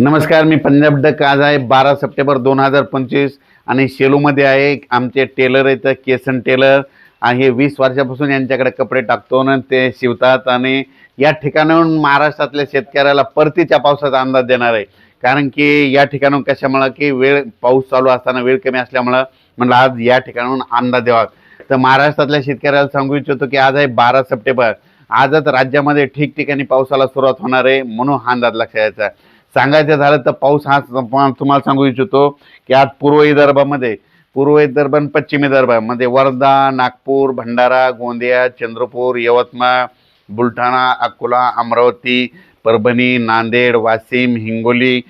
नमस्कार मी पंजाब डक. आज आहे बारा सप्टेंबर दोन हजार पंचवीस आणि शेलूमध्ये आहे आमचे टेलर आहेत केसन टेलर. आणि हे वीस वर्षापासून यांच्याकडे कपडे टाकतो ना ते शिवतात आणि या ठिकाणाहून महाराष्ट्रातल्या शेतकऱ्याला परतीच्या पावसाचा अंदाज देणार आहे. कारण की या ठिकाणाहून कशामुळं की वेळ पाऊस चालू असताना वेळ कमी असल्यामुळं म्हणलं आज या ठिकाणाहून अंदाज द्यावा. तर महाराष्ट्रातल्या शेतकऱ्याला सांगू इच्छितो की आज आहे बारा सप्टेंबर. आजच राज्यामध्ये ठिकठिकाणी पावसाला सुरुवात होणार आहे म्हणून हा अंदाज लक्षात यायचा. सांगायचं झालं तर पाऊस हा तुम्हाला सांगू इच्छितो की आज पूर्व विदर्भामध्ये पूर्व विदर्भ आणि पश्चिम विदर्भामध्ये वर्धा नागपूर भंडारा गोंदिया चंद्रपूर यवतमाळ बुलढाणा अकोला अमरावती परभणी नांदेड वाशिम हिंगोली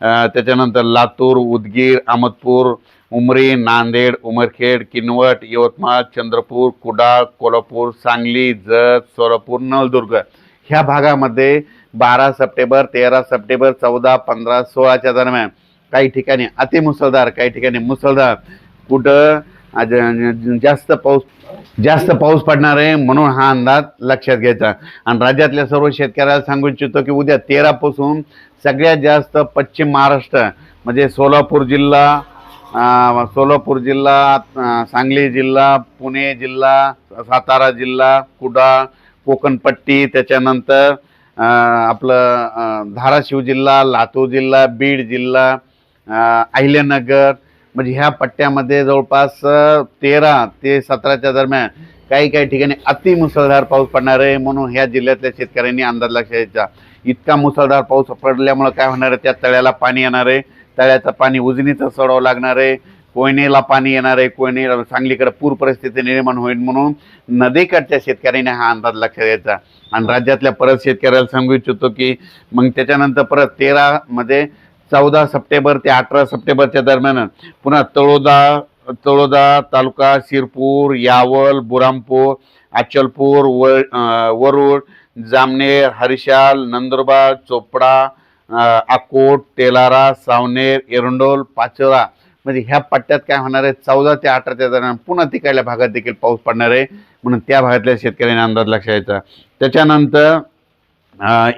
त्याच्यानंतर लातूर उदगीर अहमदपूर उमरी नांदेड उमरखेड किनवट यवतमाळ चंद्रपूर कुडाळ कोल्हापूर सांगली जत सोलापूर नळदुर्ग. ह्या भागामध्ये बारा सप्टेंबर तेरा सप्टेंबर चौदा पंधरा सोळाच्या दरम्यान काही ठिकाणी अतिमुसळधार काही ठिकाणी मुसळधार. कुठं? जास्त पाऊस जास्त पाऊस पडणार आहे म्हणून हा अंदाज लक्षात घ्यायचा. आणि राज्यातल्या सर्व शेतकऱ्याला सांगू इच्छितो की उद्या तेरापासून सगळ्यात जास्त पश्चिम महाराष्ट्र म्हणजे सोलापूर जिल्हा सोलापूर जिल्हा सांगली जिल्हा पुणे जिल्हा सातारा जिल्हा कुडाळ कोकणपट्टी त्याच्यानंतर आपलं धाराशिव जिल्हा लातूर जिल्हा बीड जिल्हा अहिल्यानगर म्हणजे ह्या पट्ट्यामध्ये जवळपास तेरा ते सतराच्या दरम्यान काही काही ठिकाणी अति मुसळधार पाऊस पडणार आहे म्हणून ह्या जिल्ह्यातल्या शेतकऱ्यांनी अंदाज लक्षात घ्यायचा इतका मुसळधार पाऊस पडल्यामुळं काय होणार आहे? त्या तळ्याला पाणी येणार आहे. तळ्याचं पाणी उजनीचं सोडावं लागणार आहे. कोयनेला पाणी येणार आहे कोयने सांगलीकडे पूर परिस्थिती निर्माण होईल म्हणून नदीकडच्या शेतकऱ्याने हा अंदाज लक्षात घ्यायचा आणि राज्यातल्या परत शेतकऱ्याला सांगू इच्छितो की मग त्याच्यानंतर परत तेरामध्ये चौदा सप्टेंबर ते अठरा सप्टेंबरच्या दरम्यान पुन्हा तळोदा तळोदा तालुका शिरपूर यावल बुरामपूर अचलपूर व वरुड जामनेर हरिशाल नंदुरबार चोपडा अकोट तेलारा सावनेर एरंडोल पाचोरा म्हणजे ह्या पट्ट्यात काय होणार आहे? चौदा ते अठराच्या दरम्यान पुन्हा तिकडल्या भागात देखील पाऊस पडणार आहे. म्हणून त्या भागातल्या शेतकऱ्यांनी अंदाज लक्षात यायचा त्याच्यानंतर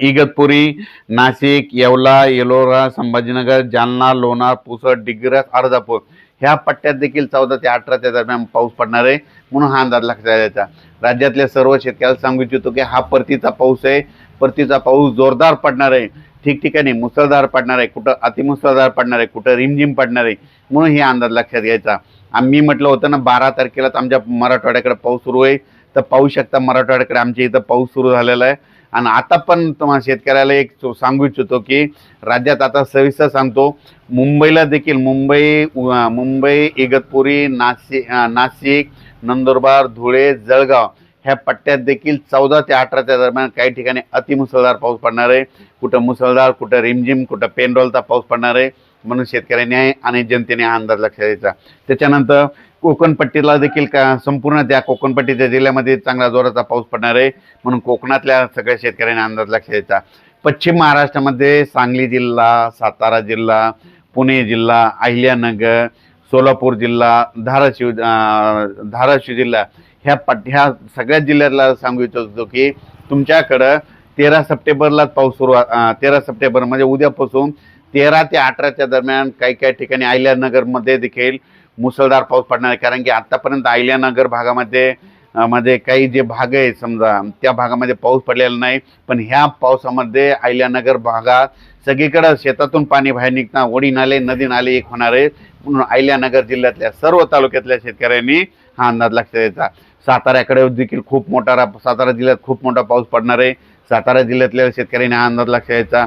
इगतपुरी नाशिक येवला येलोरा संभाजीनगर जालना लोणार पुसद डिग्रस अर्धापूर ह्या पट्ट्यात देखील चौदा ते अठराच्या दरम्यान पाऊस पडणार आहे. म्हणून हा अंदाज लक्षात द्यायचा राज्यातल्या सर्व शेतकऱ्याला सांगू इच्छितो की हा परतीचा पाऊस आहे. परतीचा पाऊस जोरदार पडणार आहे. ठिकठिकाणी मुसळधार पडणार आहे कुठं अतिमुसळधार पडणार आहे कुठं रिमझिम पडणार आहे म्हणून हे अंदाज लक्षात घ्यायचा. आम्ही म्हटलं होतं ना बारा तारखेलाच आमच्या मराठवाड्याकडे पाऊस सुरू आहे. तर पाहू शकता मराठवाड्याकडे आमच्या इथं पाऊस सुरू झालेला आहे. आणि आता पण तुम्हाला शेतकऱ्याला एक सांगू इच्छितो की राज्यात आता सविस्तर सांगतो. मुंबईला देखील मुंबई मुंबई इगतपुरी नाशिक नाशिक नंदुरबार धुळे जळगाव ह्या पट्ट्यात देखील चौदा ते अठराच्या दरम्यान काही ठिकाणी अतिमुसळधार पाऊस पडणार आहे. कुठं मुसळधार कुठं रिमझिम कुठं पेनरोलचा पाऊस पडणार आहे. म्हणून शेतकऱ्यांनी आणि जनतेने हा अंदाज लक्षात द्यायचा त्याच्यानंतर कोकणपट्टीला देखील का संपूर्ण त्या कोकणपट्टीच्या जिल्ह्यामध्ये चांगला जोराचा पाऊस पडणार आहे. म्हणून कोकणातल्या सगळ्या शेतकऱ्यांनी अंदाज लक्षात द्यायचा पश्चिम महाराष्ट्रामध्ये सांगली जिल्हा सातारा जिल्हा पुणे जिल्हा अहिल्यानगर सोलापूर जिल्हा धाराशिव धाराशिव जिल्हा ह्या पट ह्या सगळ्या जिल्ह्यातला सांगू इच्छितो की तुमच्याकडं तेरा सप्टेंबरलाच पाऊस सुरू तेरा सप्टेंबर म्हणजे उद्यापासून तेरा ते अठराच्या दरम्यान काही काही ठिकाणी अहिल्यानगरमध्ये देखील मुसळधार पाऊस पडणार आहे. कारण की आत्तापर्यंत अहिल्यानगर भागामध्ये मध्ये काही जे भाग आहे समजा त्या भागामध्ये पाऊस पडलेला नाही. पण ह्या पावसामध्ये अहिल्यानगर भागात सगळीकडं शेतातून पाणी बाहेर निघता ओढी नाले नदी नाले एक होणार आहे म्हणून अहिल्यानगर जिल्ह्यातल्या सर्व तालुक्यातल्या शेतकऱ्यांनी हा अंदाज लक्षात द्यायचा साताऱ्याकडे देखील खूप मोठा रा- सातारा जिल्ह्यात खूप मोठा पाऊस पडणार आहे. सातारा जिल्ह्यातल्या शेतकऱ्यांनी हा अंदाज लक्षात यायचा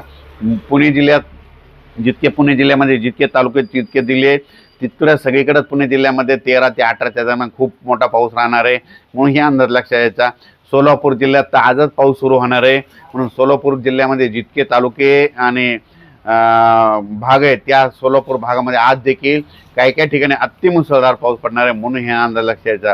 पुणे जिल्ह्यात जितके पुणे जिल्ह्यामध्ये जितके तालुके तितके जिल्हे तितक्या सगळीकडे पुणे जिल्ह्यामध्ये तेरा ते अठराच्या दरम्यान खूप मोठा पाऊस राहणार आहे. म्हणून हे अंदाज लक्षात यायचा सोलापूर जिल्ह्यात तर आजच पाऊस सुरू होणार आहे. म्हणून सोलापूर जिल्ह्यामध्ये जितके तालुके आणि भाग आहेत त्या सोलापूर भागामध्ये आज देखील काही काही ठिकाणी अतिमुसळधार पाऊस पडणार आहे. म्हणून हे अंदाज लक्षात यायचा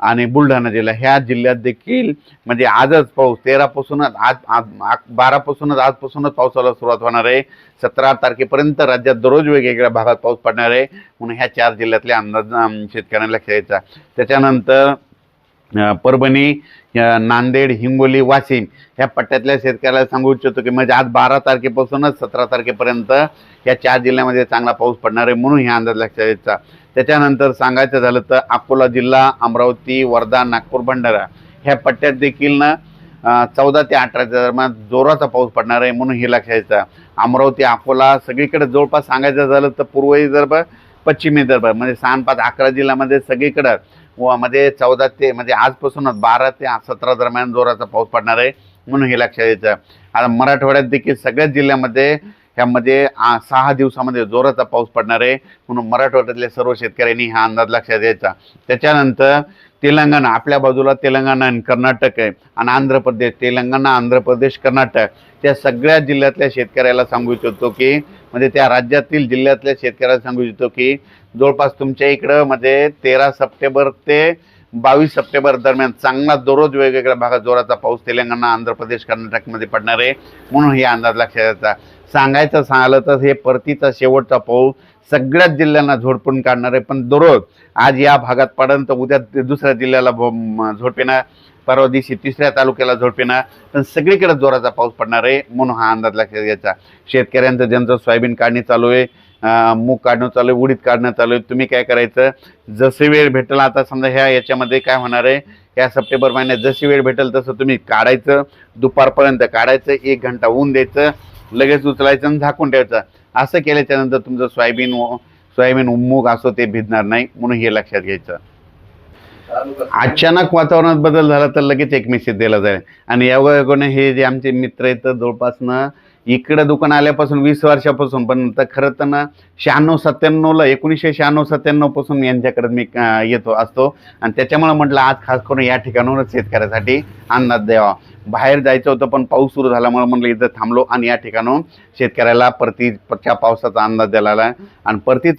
आणि बुलढाणा जिल्हा ह्या जिल्ह्यात देखील म्हणजे आजच पाऊस तेरापासूनच आज आज बारापासूनच आजपासूनच पावसाला सुरुवात होणार आहे. सतरा तारखेपर्यंत राज्यात दररोज वेगवेगळ्या भागात पाऊस पडणार आहे. म्हणून ह्या चार जिल्ह्यातले अंदाज शेतकऱ्यांना खेळायचा त्याच्यानंतर परभणी नांदेड हिंगोली वाशिम ह्या पट्ट्यातल्या शेतकऱ्याला सांगू इच्छितो की म्हणजे आज बारा तारखेपासूनच सतरा तारखेपर्यंत या चार जिल्ह्यामध्ये चांगला पाऊस पडणार आहे म्हणून ह्या अंदाज लक्षात यायचा त्याच्यानंतर सांगायचं झालं तर अकोला जिल्हा अमरावती वर्धा नागपूर भंडारा ह्या पट्ट्यात देखील ना चौदा ते अठराच्या दरम्यान जोराचा पाऊस पडणार आहे म्हणून हे लक्षात यायचं अमरावती अकोला सगळीकडे जवळपास सांगायचं झालं तर पूर्व विदर्भ पश्चिम विदर्भ म्हणजे सहा पाच अकरा जिल्ह्यामध्ये सगळीकडं मध्ये चौदा ते म्हणजे आजपासूनच बारा ते सतरा दरम्यान जोराचा पाऊस पडणार आहे म्हणून हे लक्षात यायचं आता मराठवाड्यात देखील सगळ्याच जिल्ह्यामध्ये ह्यामध्ये आ, सहा दिवसामध्ये जोराचा पाऊस पडणार आहे म्हणून मराठवाड्यातल्या सर्व शेतकऱ्यांनी हा अंदाज लक्षात द्यायचा त्याच्यानंतर तेलंगणा आपल्या बाजूला तेलंगणा आणि कर्नाटक आहे आणि आंध्र प्रदेश तेलंगणा आंध्र प्रदेश कर्नाटक त्या सगळ्या जिल्ह्यातल्या शेतकऱ्याला सांगू इच्छितो की म्हणजे त्या राज्यातील जिल्ह्यातल्या शेतकऱ्याला सांगू इच्छितो की जवळपास तुमच्या इकडं म्हणजे तेरा सप्टेंबर ते बावीस सप्टेंबर दरम्यान चांगला दररोज वेगवेगळ्या भागात जोराचा पाऊस तेलंगणा आंध्र प्रदेश कर्नाटकमध्ये पडणार आहे. म्हणून हे अंदाज लक्षात यायचा सांगायचं सांगलं तर हे परतीचा शेवटचा पाऊस सगळ्याच जिल्ह्यांना झोडपून काढणार आहे. पण दररोज आज या भागात पडन तर उद्या दुसऱ्या जिल्ह्याला भो- झोडपेना परवा दिवशी तिसऱ्या तालुक्याला झोडपेना पण सगळीकडे जोराचा पाऊस पडणार आहे म्हणून हा अंदाज लक्षात घ्यायचा शेतकऱ्यांचं ज्यांचं सोयाबीन काढणी चालू आहे मूग काढणं चालू आहे उडीद काढणं चालू आहे तुम्ही काय करायचं? जसं वेळ भेटेल आता समजा ह्या याच्यामध्ये काय होणार आहे? या सप्टेंबर महिन्यात जशी वेळ भेटेल तसं तुम्ही काढायचं दुपारपर्यंत काढायचं एक घंटा ऊन द्यायचं लगेच उचलायचं आणि झाकून ठेवायचं. असं केल्याच्यानंतर तुमचं सोयाबीन सोयाबीन उम्मुख असो ते भिजणार नाही म्हणून हे लक्षात घ्यायचं. अचानक वातावरणात बदल झाला तर लगेच एक मेसेज दिला जाईल. आणि यावगोने हे जे आमचे मित्र आहेत जवळपासनं इकडं दुकान आल्यापासून वीस वर्षापासून पण तर खरं तर ना शहाण्णव सत्त्याण्णवला एकोणीसशे शहाण्णव सत्त्याण्णवपासून यांच्याकडे मी येतो असतो. आणि त्याच्यामुळे म्हटलं आज खास करून या ठिकाणावरच शेतकऱ्यासाठी अंदाज द्यावा. बाहेर जायचं होतं पण पाऊस सुरू झाल्यामुळे म्हटलं इथं थांबलो आणि या ठिकाणाहून शेतकऱ्याला परतीच्या पावसाचा अंदाज दिला आणि परतीचा